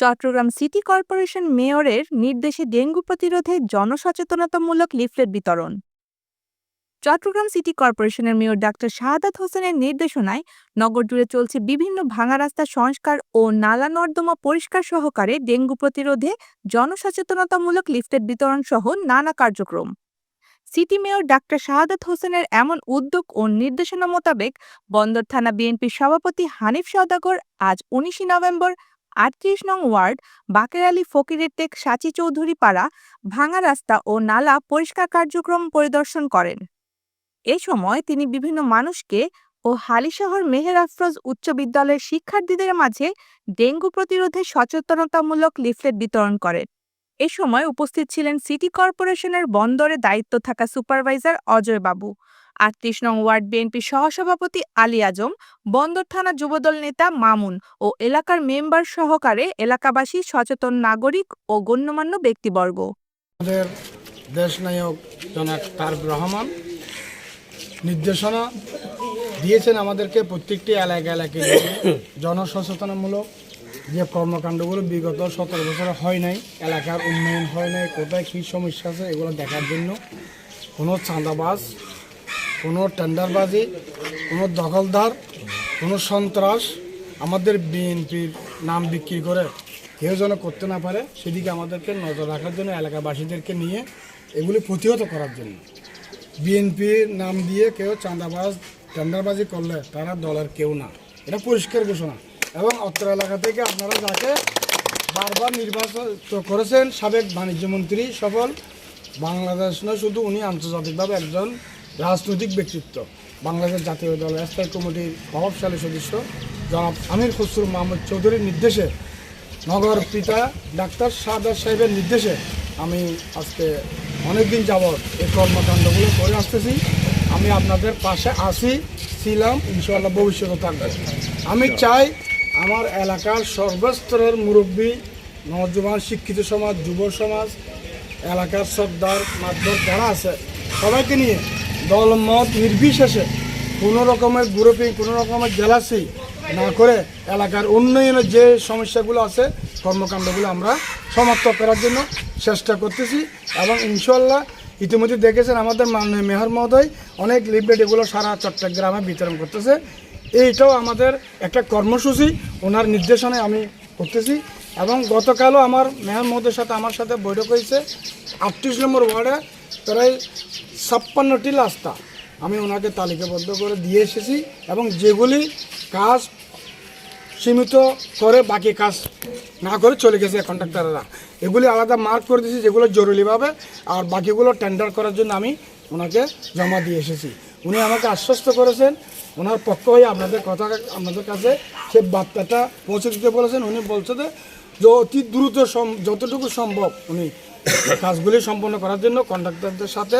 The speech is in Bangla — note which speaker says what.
Speaker 1: চট্টগ্রাম সিটি কর্পোরেশন মেয়রের নির্দেশে ডেঙ্গু প্রতিরোধে জনসচেতনতামূলক লিফলেট বিতরণ। চট্টগ্রাম সিটি কর্পোরেশনের মেয়র ডাক্তার শাহাদাত হোসেনের নির্দেশনায় নগর জুড়ে চলছে বিভিন্ন ভাঙা রাস্তা সংস্কার ও নালা নর্দমা পরিষ্কার সহকারে ডেঙ্গু প্রতিরোধে জনসচেতনতামূলক লিফলেট বিতরণ সহ নানা কার্যক্রম। সিটি মেয়র ডাক্তার শাহাদাত হোসেনের এমন উদ্যোগ ও নির্দেশনা মোতাবেক বন্দর থানা বিএনপির সভাপতি হানিফ সওদাগর আজ উনিশে নভেম্বর আটত্রিশ নং ওয়ার্ড, বাকের আলী ফকিরের টেক সাচি চৌধুরী পাড়া, ভাঙা রাস্তা ও নালা পরিষ্কার কার্যক্রম পরিদর্শন করেন। এ সময় তিনি বিভিন্ন মানুষকে ও হালিশহর মেহের আফরোজ উচ্চ বিদ্যালয়ের শিক্ষার্থীদের মাঝে ডেঙ্গু প্রতিরোধে সচেতনতামূলক লিফলেট বিতরণ করেন। এ সময় উপস্থিত ছিলেন সিটি কর্পোরেশনের বন্দরে দায়িত্ব থাকা সুপারভাইজার অজয় বাবু। আটত্রিশ নং ওয়ার্ড বিএনপি সহসভাপতি আলী আজম, বন্দর থানা যুবদল নেতা মামুন ও এলাকার মেম্বার সহকারে এলাকাবাসী সচেতন নাগরিক ও গণ্যমান্য ব্যক্তিবর্গ।
Speaker 2: আমাদের দেশ নায়ক জনাব তারক রহমান নির্দেশনা দিয়েছেন আমাদেরকে প্রত্যেকটি এলাকা এলাকায় জনসচেতনামূলক যে কর্মকাণ্ডগুলো বিগত সতেরো বছরে হয় নাই, এলাকার উন্নয়ন হয় নাই, কোথায় কী সমস্যা আছে এগুলো দেখার জন্য কোনো চাঁদাবাজ কোনো টেন্ডারবাজি, কোনো দখলদার, কোনো সন্ত্রাস আমাদের বিএনপির নাম বিক্রি করে কেউ যেন করতে না পারে, সেদিকে আমাদেরকে নজর রাখার জন্য এলাকাবাসীদেরকে নিয়ে এগুলি প্রতিহত করার জন্য। বিএনপির নাম দিয়ে কেউ চাঁদাবাজ, টেন্ডারবাজি করলে তারা দলের কেউ না। এটা পরিষ্কার ঘোষণা। এবং অত্র এলাকা থেকে আপনারা যাকে বারবার নির্বাচন করেছেন সাবেক বাণিজ্যমন্ত্রী সফল, বাংলাদেশ নয়, শুধু উনি আন্তর্জাতিকভাবে একজন রাজনৈতিক ব্যক্তিত্ব। বাংলাদেশ জাতীয় দল স্থায়ী কমিটির প্রভাবশালী সদস্য জনাব আমির খসরু মাহমুদ চৌধুরীর নির্দেশে নগর পিতা ডাক্তার সাদার সাহেবের নির্দেশে আমি আজকে অনেকদিন যাবৎ এই কর্মকাণ্ডগুলো করে আসতেছি। আমি আপনাদের পাশে আসি ছিলাম, ইনশাআল্লাহ ভবিষ্যতে থাকবে। আমি চাই আমার এলাকার সর্বস্তরের মুরব্বী নওজোয়ান শিক্ষিত সমাজ, যুব সমাজ, এলাকার সর্দার মাধ্যম যারা আছে, সবাইকে নিয়ে দলমত নির্বিশেষে কোনো রকমের গ্রুপিং, কোনো রকমের জেলাসি না করে এলাকার উন্নয়নের যে সমস্যাগুলো আছে, কর্মকাণ্ডগুলো আমরা সমাপ্ত করার জন্য চেষ্টা করতেছি এবং ইনশাল্লাহ ইতিমধ্যে দেখেছেন আমাদের মাননীয় মেয়র মহোদয় অনেক লিফলেট এগুলো সারা চট্টগ্রামে বিতরণ করতেছে। এইটাও আমাদের একটা কর্মসূচি, ওনার নির্দেশনায় আমি করতেছি এবং গতকালও আমার মেয়র মহোদয়ের সাথে আমার সাথে বৈঠক হয়েছে। আটত্রিশ নম্বর ওয়ার্ডে প্রায় ছাপ্পান্নটি রাস্তা আমি ওনাকে তালিকাবদ্ধ করে দিয়ে এসেছি এবং যেগুলি কাজ সীমিত করে, বাকি কাজ না করে চলে গেছে কন্ট্রাক্টররা। এগুলি আলাদা মার্ক করে দিয়েছি, যেগুলো জরুরিভাবে আর বাকিগুলো টেন্ডার করার জন্য আমি ওনাকে জমা দিয়ে এসেছি। উনি আমাকে আশ্বস্ত করেছেন, ওনার পক্ষ হয়ে আপনাদের কথা, আপনাদের কাছে সে বার্তাটা পৌঁছে দিতে বলেছেন। উনি বলছে যে অতি দ্রুত যতটুকু সম্ভব উনি কাজগুলি সম্পন্ন করার জন্য কন্ট্রাক্টরদের সাথে